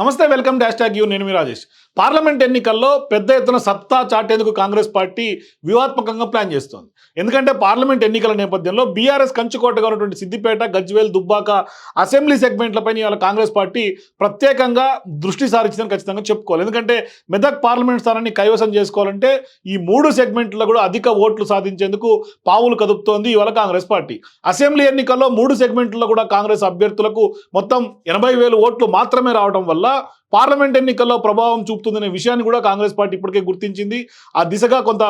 నమస్తే welcome dash tag you నేను మీ Rajesh. Parliament ఎన్నికల్లో పెద్ద ఎత్తున సత్తా చాటేందుకు కాంగ్రెస్ పార్టీ వ్యూహాత్మకంగా ప్లాన్ చేస్తోంది. ఎందుకంటే పార్లమెంట్ ఎన్నికల నేపథ్యంలో బీఆర్ఎస్ కంచుకోటగా ఉన్నటువంటి సిద్దిపేట గజ్వేల్ దుబ్బాక అసెంబ్లీ సెగ్మెంట్లపై ఇవాళ కాంగ్రెస్ పార్టీ ప్రత్యేకంగా దృష్టి సారించిందని ఖచ్చితంగా చెప్పుకోవాలి. ఎందుకంటే మెదక్ పార్లమెంట్ స్థానాన్ని కైవసం చేసుకోవాలంటే ఈ మూడు సెగ్మెంట్లో కూడా అధిక ఓట్లు సాధించేందుకు పావులు కదుపుతోంది ఇవాళ కాంగ్రెస్ పార్టీ. అసెంబ్లీ ఎన్నికల్లో మూడు సెగ్మెంట్లో కూడా కాంగ్రెస్ అభ్యర్థులకు మొత్తం ఎనభై వేలు ఓట్లు మాత్రమే రావడం వల్ల పార్లమెంట్ ఎన్నికల్లో ప్రభావం చూపుతుందనే విషయాన్ని కూడా కాంగ్రెస్ పార్టీ ఇప్పటికే గుర్తించింది. ఆ దిశగా కొంత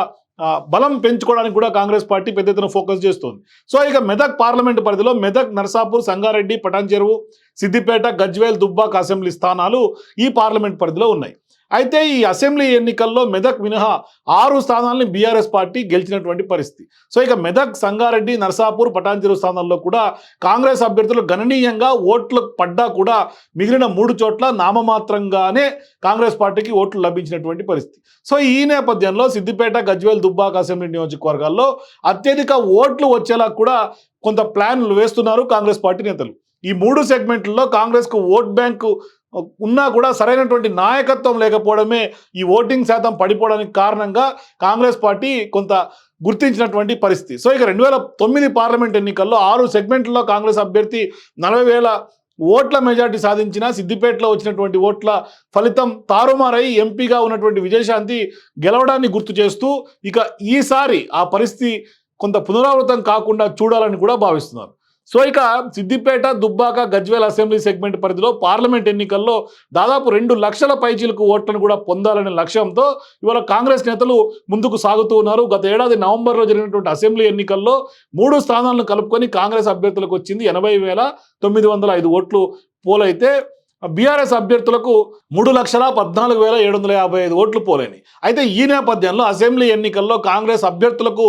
బలం పెంచుకోవడానికి కూడా కాంగ్రెస్ పార్టీ పెద్ద ఎత్తున ఫోకస్ చేస్తుంది. సో ఇక మెదక్ పార్లమెంట్ పరిధిలో మెదక్ నర్సాపూర్ సంగారెడ్డి పటాన్ చెరువు సిద్దిపేట గజ్వేల్ దుబ్బాక్ అసెంబ్లీ స్థానాలు ఈ పార్లమెంట్ పరిధిలో ఉన్నాయి. అయితే ఈ అసెంబ్లీ ఎన్నికల్లో మెదక్ మినహా ఆరు స్థానాలని బీఆర్ఎస్ పార్టీ గెలిచినటువంటి పరిస్థితి. సో ఇక మెదక్ సంగారెడ్డి నర్సాపూర్ పటాన్ స్థానాల్లో కూడా కాంగ్రెస్ అభ్యర్థులు గణనీయంగా ఓట్లు పడ్డా కూడా మిగిలిన మూడు చోట్ల నామమాత్రంగానే కాంగ్రెస్ పార్టీకి ఓట్లు లభించినటువంటి పరిస్థితి. సో ఈ నేపథ్యంలో సిద్దిపేట గజ్వేల్ దుబ్బాక అసెంబ్లీ నియోజకవర్గాల్లో అత్యధిక ఓట్లు వచ్చేలా కూడా కొంత ప్లాన్లు వేస్తున్నారు కాంగ్రెస్ పార్టీ నేతలు. ఈ మూడు సెగ్మెంట్లలో కాంగ్రెస్కు ఓట్ బ్యాంకు ఉన్నా కూడా సరైనటువంటి నాయకత్వం లేకపోవడమే ఈ ఓటింగ్ శాతం పడిపోవడానికి కారణంగా కాంగ్రెస్ పార్టీ కొంత గుర్తించినటువంటి పరిస్థితి. సో ఇక రెండు వేల తొమ్మిది పార్లమెంట్ ఎన్నికల్లో ఆరు సెగ్మెంట్లలో కాంగ్రెస్ అభ్యర్థి నలభై వేల ఓట్ల మెజార్టీ సాధించిన సిద్దిపేటలో వచ్చినటువంటి ఓట్ల ఫలితం తారుమారై ఎంపీగా ఉన్నటువంటి విజయశాంతి గెలవడాన్ని గుర్తు చేస్తూ ఇక ఈసారి ఆ పరిస్థితి కొంత పునరావృతం కాకుండా చూడాలని కూడా భావిస్తున్నారు. సో ఇక సిద్దిపేట దుబ్బాక గజ్వేల్ అసెంబ్లీ సెగ్మెంట్ పరిధిలో పార్లమెంట్ ఎన్నికల్లో దాదాపు రెండు లక్షల పైచీలకు ఓట్లను కూడా పొందాలనే లక్ష్యంతో ఇవాళ కాంగ్రెస్ నేతలు ముందుకు సాగుతూ ఉన్నారు. గత ఏడాది నవంబర్లో జరిగినటువంటి అసెంబ్లీ ఎన్నికల్లో మూడు స్థానాలను కలుపుకొని కాంగ్రెస్ అభ్యర్థులకు వచ్చింది ఎనభై వేల తొమ్మిది వందల ఐదు ఓట్లు పోలైతే బీఆర్ఎస్ అభ్యర్థులకు మూడు లక్షల పద్నాలుగు వేల ఏడు వందల యాభై ఐదు ఓట్లు పోలేని అయితే ఈ నేపథ్యంలో అసెంబ్లీ ఎన్నికల్లో కాంగ్రెస్ అభ్యర్థులకు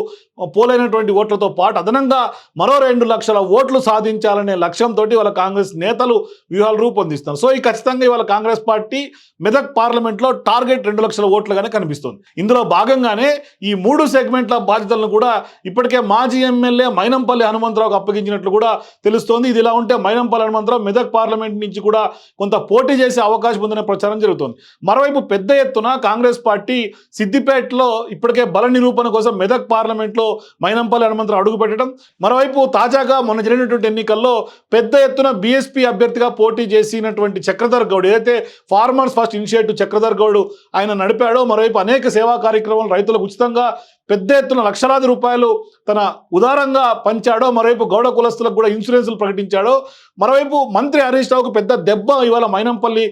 పోలైనటువంటి ఓట్లతో పాటు అదనంగా మరో రెండు లక్షల ఓట్లు సాధించాలనే లక్ష్యంతో వాళ్ళ కాంగ్రెస్ నేతలు వ్యూహాలు రూపొందిస్తారు సో ఈ ఖచ్చితంగా ఇవాళ కాంగ్రెస్ పార్టీ మెదక్ పార్లమెంట్లో టార్గెట్ రెండు లక్షల ఓట్లుగానే కనిపిస్తుంది. ఇందులో భాగంగానే ఈ మూడు సెగ్మెంట్ల బాధ్యతలను కూడా ఇప్పటికే మాజీ ఎమ్మెల్యే మైనంపల్లి హనుమంతరావుకు అప్పగించినట్లు కూడా తెలుస్తోంది. ఇది ఇలా ఉంటే మైనంపల్లి హనుమంతరావు మెదక్ పార్లమెంట్ నుంచి కూడా కొంత పోటీ చేసే అవకాశం ఉందనే ప్రచారం జరుగుతోంది. మరోవైపు పెద్ద ఎత్తున కాంగ్రెస్ పార్టీ సిద్దిపేటలో ఇప్పటికే బల నిరూపణ కోసం మెదక్ పార్లమెంట్లో మైనంపల్లి హనుమంతరావు అడుగు పెట్టడం మరోవైపు తాజాగా మొన్న జరిగినటువంటి ఎన్నికల్లో పెద్ద ఎత్తున బీఎస్పీ అభ్యర్థిగా పోటీ చేసినటువంటి చక్రధర్ గౌడ్ ఏదైతే farmers first initiative Chakradhar Goud ఆయన నడిపాడో మరోవైపు అనేక సేవా కార్యక్రమాలు రైతులకు ఉచితంగా పెద్ద ఎత్తున లక్షలాది రూపాయలు తన ఉదారంగా పంచాడో మరోవైపు గౌడ కులస్తులకు కూడా ఇన్సూరెన్సులు ప్రకటించాడో మరోవైపు మంత్రి హరీష్ రావుకు పెద్ద దెబ్బ ఇవాళ మైనంపల్లి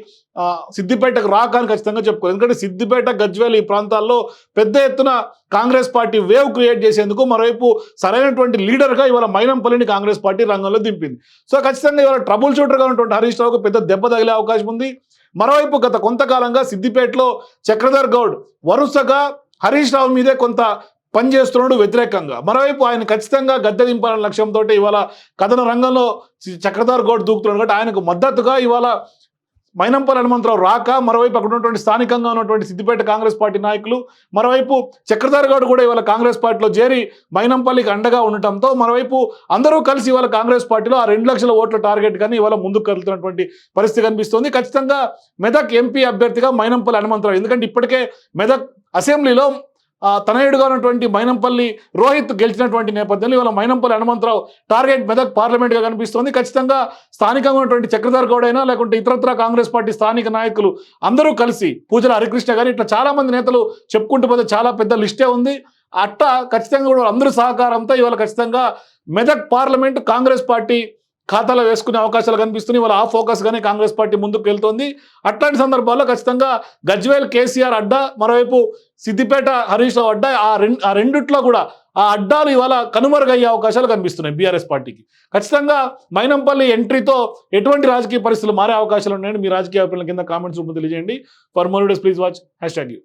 సిద్దిపేటకు రాక అని ఖచ్చితంగా చెప్పుకోవాలి. ఎందుకంటే సిద్దిపేట గజ్వేల్ ఈ ప్రాంతాల్లో పెద్ద ఎత్తున కాంగ్రెస్ పార్టీ వేవ్ క్రియేట్ చేసేందుకు మరోవైపు సరైనటువంటి లీడర్గా ఇవాళ మైనంపల్లిని కాంగ్రెస్ పార్టీ రంగంలో దింపింది. సో ఖచ్చితంగా ఇవాళ ట్రబుల్ షూటర్గా ఉన్నటువంటి హరీష్ రావుకు పెద్ద దెబ్బ తగిలే అవకాశం ఉంది. మరోవైపు గత కొంతకాలంగా సిద్దిపేటలో చక్రధర్ గౌడ్ వరుసగా హరీష్ రావు మీదే కొంత పనిచేస్తున్నాడు వ్యతిరేకంగా. మరోవైపు ఆయన ఖచ్చితంగా గద్దె దింపాలనే లక్ష్యంతో ఇవాళ కథన రంగంలో చక్రధర్ గౌడ్ దూకుతున్నాడు. కాబట్టి ఆయనకు మద్దతుగా ఇవాళ మైనంపల్లి హనుమంతరావు రాక మరోవైపు అక్కడ ఉన్నటువంటి స్థానికంగా ఉన్నటువంటి సిద్దిపేట కాంగ్రెస్ పార్టీ నాయకులు మరోవైపు చక్రధర్ గౌడ్ కూడా ఇవాళ కాంగ్రెస్ పార్టీలో చేరి మైనంపల్లికి అండగా ఉండటంతో మరోవైపు అందరూ కలిసి ఇవాళ కాంగ్రెస్ పార్టీలో ఆ రెండు లక్షల ఓట్ల టార్గెట్ కానీ ఇవాళ ముందుకు కదులుతున్నటువంటి పరిస్థితి కనిపిస్తుంది. ఖచ్చితంగా మెదక్ ఎంపీ అభ్యర్థిగా మైనంపల్లి హనుమంతరావు ఎందుకంటే ఇప్పటికే మెదక్ అసెంబ్లీలో తనయుడుగా ఉన్నటువంటి మైనంపల్లి రోహిత్ గెలిచినటువంటి నేపథ్యంలో ఇవాళ మైనంపల్లి హనుమంతరావు టార్గెట్ మెదక్ పార్లమెంట్గా కనిపిస్తోంది. ఖచ్చితంగా స్థానికంగా ఉన్నటువంటి చక్రధర్ గౌడ్ అయినా లేకుంటే ఇతరత్ర కాంగ్రెస్ పార్టీ స్థానిక నాయకులు అందరూ కలిసి పూజల హరికృష్ణ గారు ఇట్లా చాలామంది నేతలు చెప్పుకుంటూ పోతే చాలా పెద్ద లిస్టే ఉంది. అట్ట ఖచ్చితంగా కూడా అందరూ సహకారంతో ఇవాళ ఖచ్చితంగా మెదక్ పార్లమెంట్ కాంగ్రెస్ పార్టీ ఖాతాలో వేసుకునే అవకాశాలు కనిపిస్తున్నాయి. వాళ్ళు ఆ ఫోకస్గానే కాంగ్రెస్ పార్టీ ముందుకు వెళ్తోంది. అట్లాంటి సందర్భాల్లో ఖచ్చితంగా గజ్వేల్ కేసీఆర్ అడ్డా మరోవైపు సిద్దిపేట హరీష్ రావు అడ్డా ఆ రెండు ఆ రెండిట్లో కూడా ఆ అడ్డాలు ఇవాళ కనుమరుగయ్యే అవకాశాలు కనిపిస్తున్నాయి బీఆర్ఎస్ పార్టీకి. ఖచ్చితంగా మైనంపల్లి ఎంట్రీతో ఎటువంటి రాజకీయ పరిస్థితులు మారే అవకాశాలు ఉన్నాయని మీ రాజకీయ అభిప్రాయం కింద కామెంట్స్ రూపంలో తెలియజేయండి. For more days please watch hashtag you.